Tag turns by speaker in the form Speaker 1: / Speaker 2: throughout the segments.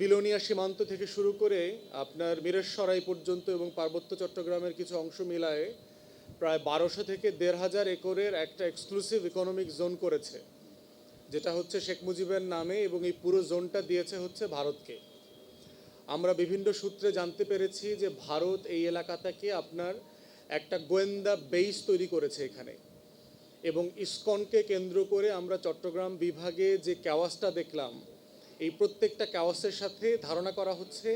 Speaker 1: বিলোনিয়া সীমান্ত থেকে শুরু করে আপনার মিরেশ্বরাই পর্যন্ত এবং পার্বত্য চট্টগ্রামের কিছু অংশ মিলায়ে প্রায় বারোশো থেকে দেড় হাজার একরের একটা এক্সক্লুসিভ ইকোনমিক জোন করেছে, যেটা হচ্ছে শেখ মুজিবের নামে এবং এই পুরো জোনটা দিয়েছে হচ্ছে ভারতকে। আমরা বিভিন্ন সূত্রে জানতে পেরেছি যে ভারত এই এলাকাটাকে আপনার একটা গোয়েন্দা বেইস তৈরি করেছে এখানে এবং ইসকনকে কেন্দ্র করে আমরা চট্টগ্রাম বিভাগে যে ক্যাওয়াসটা দেখলাম এই প্রত্যেকটা ক্যাওয়াসের সাথে ধারণা করা হচ্ছে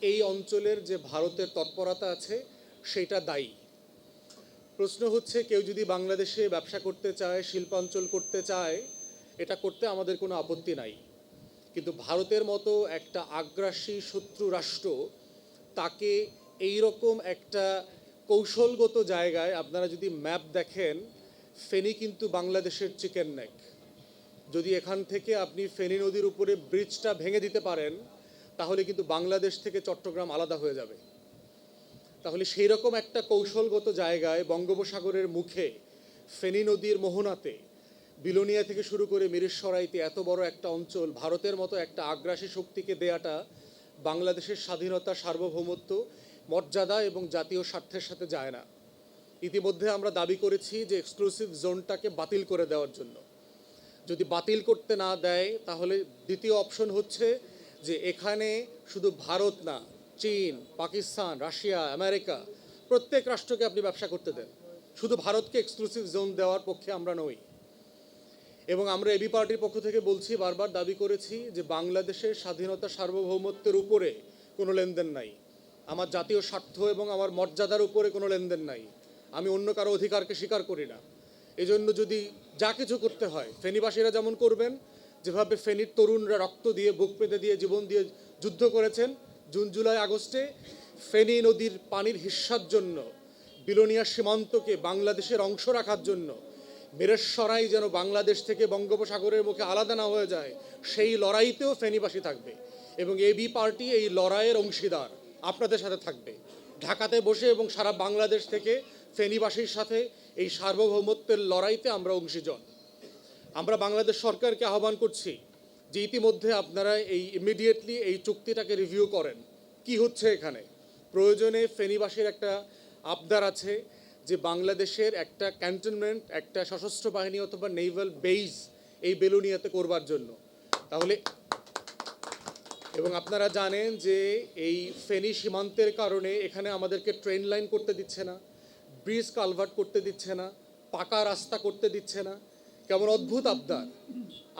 Speaker 1: এই অঞ্চলের যে ভারতের তৎপরতা আছে, সেটা দায়ী। প্রশ্ন হচ্ছে, কেউ যদি বাংলাদেশে ব্যবসা করতে চায়, শিল্পাঞ্চল করতে চায়, এটা করতে আমাদের কোনো আপত্তি নাই। কিন্তু ভারতের মতো একটা আগ্রাসী শত্রু রাষ্ট্র, তাকে এই রকম একটা কৌশলগত জায়গায় আপনারা যদি ম্যাপ দেখেন, ফেনী কিন্তু বাংলাদেশের চিকেন নেক যদি এখান থেকে আপনি ফেনী নদীর উপরে ব্রিজটা ভেঙে দিতে পারেন, তাহলে কিন্তু বাংলাদেশ থেকে চট্টগ্রাম আলাদা হয়ে যাবে। তাহলে সেই রকম একটা কৌশলগত জায়গায় বঙ্গোপসাগরের মুখে ফেনী নদীর মোহনাতে, বিলোনিয়া থেকে শুরু করে মিরেশ্বরাইতে এত বড় একটা অঞ্চল, ভারতের মতো একটা আগ্রাসী শক্তিকে দেয়াটা বাংলাদেশের স্বাধীনতা, সার্বভৌমত্ব, মর্যাদা এবং জাতীয় স্বার্থের সাথে যায় না। ইতিমধ্যে আমরা দাবি করেছি যে এক্সক্লুসিভ জোনটাকে বাতিল করে দেওয়ার জন্য। যদি বাতিল করতে না দেয়, তাহলে দ্বিতীয় অপশন হচ্ছে যে এখানে শুধু ভারত না, চীন, পাকিস্তান, রাশিয়া, আমেরিকা, প্রত্যেক রাষ্ট্রকে আপনি ব্যবসা করতে দেন। শুধু ভারতকে এক্সক্লুসিভ জোন দেওয়ার পক্ষে আমরা নই। এবং আমরা এবি পার্টির পক্ষ থেকে বলছি, বারবার দাবি করেছি যে বাংলাদেশের স্বাধীনতা সার্বভৌমত্বের উপরে কোনো লেনদেন নাই। আমার জাতীয় স্বার্থ এবং আমার মর্যাদার উপরে কোনো লেনদেন নাই। আমি অন্য কারও অধিকারকে স্বীকার করি না। এজন্য যদি যা কিছু করতে হয়, ফেনীবাসীরা যেমন করবেন, যেভাবে ফেনীর তরুণরা রক্ত দিয়ে, বুক পেতে দিয়ে, জীবন দিয়ে যুদ্ধ করেছেন, জুন, জুলাই, আগস্টে ফেনী নদীর পানির হিস্সার জন্য, বিলোনিয়া সীমান্তকে বাংলাদেশের অংশ রাখার জন্য, মেরেশ্বরাই যেন বাংলাদেশ থেকে বঙ্গোপসাগরের মুখে আলাদা না হয়ে যায়, সেই লড়াইতেও ফেনীবাসী থাকবে। এবং এবি পার্টি এই লড়াইয়ের অংশীদার আপনাদের সাথে থাকবে। ঢাকাতে বসে এবং সারা বাংলাদেশ থেকে ফেনীবাসীর সাথে এই সার্বভৌমত্বের লড়াইতে আমরা অংশীজন। আমরা বাংলাদেশ সরকারকে আহ্বান করছি যে ইতিমধ্যে আপনারা এই ইমিডিয়েটলি এই চুক্তিটাকে রিভিউ করেন। কি হচ্ছে এখানে? প্রয়োজনে ফেনীবাসীর একটা আবদার আছে যে বাংলাদেশের একটা ক্যান্টনমেন্ট একটা সশস্ত্র বাহিনী অথবা নেভাল বেইজ এই বেলুনিয়াতে করবার জন্য। তাহলে এবং আপনারা জানেন যে এই ফেনী সীমান্তের কারণে এখানে আমাদেরকে ট্রেন লাইন করতে দিচ্ছে না। ব্রিজ কালভার্ট করতে দিচ্ছে না, পাকা রাস্তা করতে দিচ্ছে না। কেমন অদ্ভুত আবদার।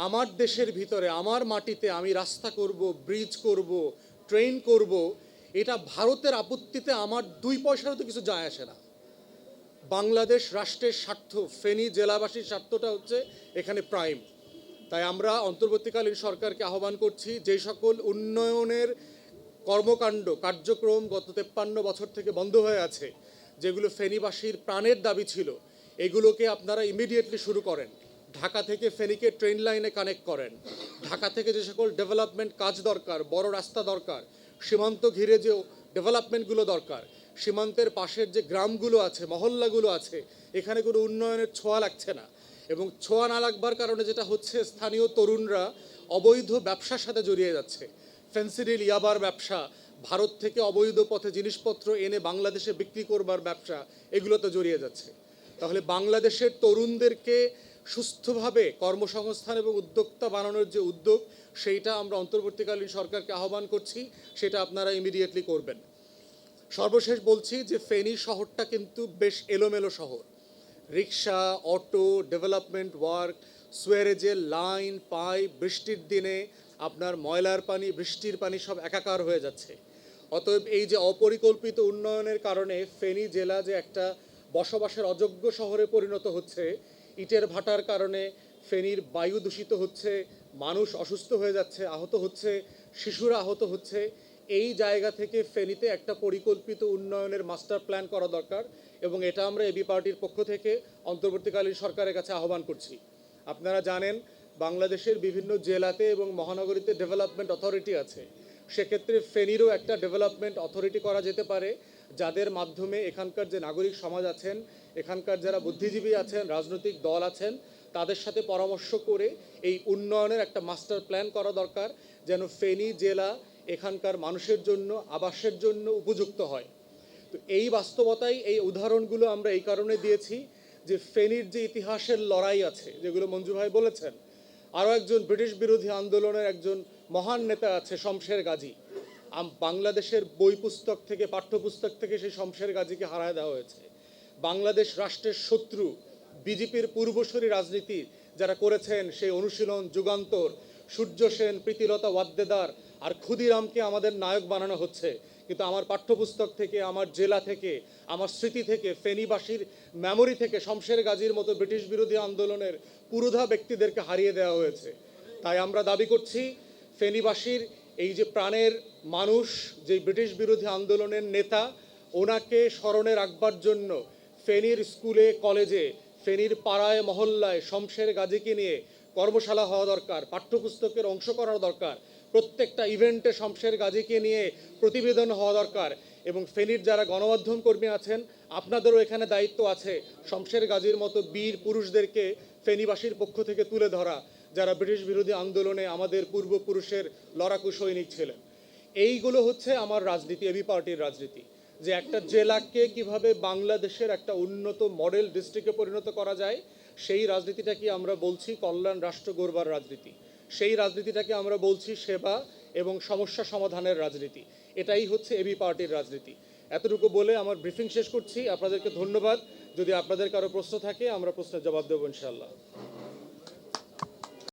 Speaker 1: আমার দেশের ভিতরে, আমার মাটিতে আমি রাস্তা করব, ব্রিজ করব, ট্রেন করব, এটা ভারতের আপত্তিতে আমার দুই পয়সারও তো কিছু যায় আসে না। বাংলাদেশ রাষ্ট্রের স্বার্থ, ফেনী জেলাবাসীর স্বার্থটা হচ্ছে এখানে প্রাইম তাই আমরা অন্তর্বর্তীকালীন সরকারকে আহ্বান করছি যে সকল উন্নয়নের কর্মকাণ্ড, কার্যক্রম গত তেপ্পান্ন বছর থেকে বন্ধ হয়ে আছে। যেগুলো ফেনীবাসীর প্রাণের দাবি ছিল, এগুলোকে আপনারা ইমিডিয়েটলি শুরু করেন। ঢাকা থেকে ফেনীকে ট্রেন লাইনে কানেক্ট করেন। ঢাকা থেকে যে সকল ডেভেলপমেন্ট কাজ দরকার, বড় রাস্তা দরকার, সীমান্ত ঘিরে যে ডেভেলপমেন্টগুলো দরকার, সীমান্তের পাশের যে গ্রামগুলো আছে, মহল্লাগুলো আছে, এখানে কোনো উন্নয়নের ছোঁয়া লাগছে না। এবং ছোঁয়া না লাগবার কারণে যেটা হচ্ছে, স্থানীয় তরুণরা অবৈধ ব্যবসার সাথে জড়িয়ে যাচ্ছে। ফেন্সিডিল, ইয়াবার ব্যবসা ভারত থেকে অবৈধ পথে জিনিসপত্র এনে বাংলাদেশে বিক্রি করবার ব্যবসা এগুলোতে জড়িয়ে যাচ্ছে। তাহলে বাংলাদেশের তরুণদেরকে সুস্থভাবে কর্মসংস্থান এবং উদ্যোক্তা বানানোর যে উদ্যোগ, সেইটা আমরা অন্তর্বর্তীকালীন সরকারকে আহ্বান করছি, সেটা আপনারা ইমিডিয়েটলি করবেন। সর্বশেষ বলছি যে ফেনী শহরটা কিন্তু বেশ এলোমেলো শহর। রিক্সা, অটো ডেভেলপমেন্ট ওয়ার্ক সুয়ারেজের লাইন, পাইপ, বৃষ্টির দিনে আপনার ময়লার পানি, বৃষ্টির পানি সব একাকার হয়ে যাচ্ছে। অতএব এই যে অপরিকল্পিত উন্নয়নের কারণে ফেনী জেলা যে একটা বসবাসের অযোগ্য শহরে পরিণত হচ্ছে, ইটের ভাটার কারণে ফেনীর বায়ু দূষিত হচ্ছে, মানুষ অসুস্থ হয়ে যাচ্ছে, আহত হচ্ছে, শিশুরা আহত হচ্ছে, এই জায়গা থেকে ফেনীতে একটা পরিকল্পিত উন্নয়নের মাস্টার প্ল্যান করা দরকার এবং এটা আমরা এবি পার্টির পক্ষ থেকে অন্তর্বর্তীকালীন সরকারের কাছে আহ্বান করছি। আপনারা জানেন, বাংলাদেশের বিভিন্ন জেলাতে এবং মহানগরীতে ডেভেলপমেন্ট অথরিটি আছে। সেক্ষেত্রে ফেনীরও একটা ডেভেলপমেন্ট অথরিটি করা যেতে পারে, যাদের মাধ্যমে এখানকার যে নাগরিক সমাজ আছেন, এখানকার যারা বুদ্ধিজীবী আছেন, রাজনৈতিক দল আছেন, তাদের সাথে পরামর্শ করে এই উন্নয়নের একটা মাস্টার প্ল্যান করা দরকার, যেন ফেনী জেলা এখানকার মানুষের জন্য, আবাসের জন্য উপযুক্ত হয়। তো এই বাস্তবতাই এই উদাহরণগুলো আমরা এই কারণে দিয়েছি যে ফেনীর যে ইতিহাসের লড়াই আছে, যেগুলো মঞ্জু ভাই বলেছেন, আরও একজন ব্রিটিশ বিরোধী আন্দোলনের একজন মহান নেতা আছে শমশের গাজী। বাংলাদেশের বই পুস্তক থেকে, পাঠ্যপুস্তক থেকে সেই শমশের গাজীকে হারায় দেওয়া হয়েছে। বাংলাদেশ রাষ্ট্রের শত্রু, বিজেপির পূর্বসূরি রাজনীতি যারা করেছেন সেই অনুশীলন, যুগান্তর, সূর্য সেন, প্রীতিলতা ওয়াদ্দেদার আর ক্ষুদিরামকে আমাদের নায়ক বানানো হচ্ছে। কিন্তু আমার পাঠ্যপুস্তক থেকে, আমার জেলা থেকে, আমার স্মৃতি থেকে, ফেনীবাসীর মেমোরি থেকে শমশের গাজীর মতো ব্রিটিশ বিরোধী আন্দোলনের পুরোধা ব্যক্তিদেরকে হারিয়ে দেওয়া হয়েছে। তাই আমরা দাবি করছি ফেনীবাসীর এই যে প্রাণের মানুষ, যে ব্রিটিশ বিরোধী আন্দোলনের নেতা, ওনাকে স্মরণে রাখবার জন্য ফেনীর স্কুলে, কলেজে, ফেনীর পাড়ায়, মহল্লায়, শমশের গাজীকে নিয়ে কর্মশালা হওয়া দরকার, পাঠ্যপুস্তকের অংশ করার দরকার, প্রত্যেকটা ইভেন্টে শমশের গাজীকে নিয়ে প্রতিবেদন হওয়া দরকার এবং ফেনীর যারা গণমাধ্যম কর্মী আছেন, আপনাদেরও এখানে দায়িত্ব আছে শমশের গাজীর মতো বীর পুরুষদেরকে ফেনীবাসীর পক্ষ থেকে তুলে ধরা। যারা ব্রিটিশ বিরোধী আন্দোলনে আমাদের পূর্বপুরুষের লড়াকু সৈনিক ছিলেন। এইগুলো হচ্ছে আমার রাজনীতি, এবি পার্টির রাজনীতি। যে একটা জেলাকে কীভাবে বাংলাদেশের একটা উন্নত মডেল ডিস্ট্রিক্টে পরিণত করা যায়, সেই রাজনীতিটাকে আমরা বলছি কল্যাণ রাষ্ট্র গড়বার রাজনীতি? সেই রাজনীতিটাকে আমরা বলছি সেবা এবং সমস্যা সমাধানের রাজনীতি? এটাই হচ্ছে এবি পার্টির রাজনীতি। এতটুকু বলে আমার ব্রিফিং শেষ করছি। আপনাদেরকে ধন্যবাদ। যদি আপনাদের কারও প্রশ্ন থাকে, আমরা প্রশ্নের জবাব দেবো ইনশাল্লাহ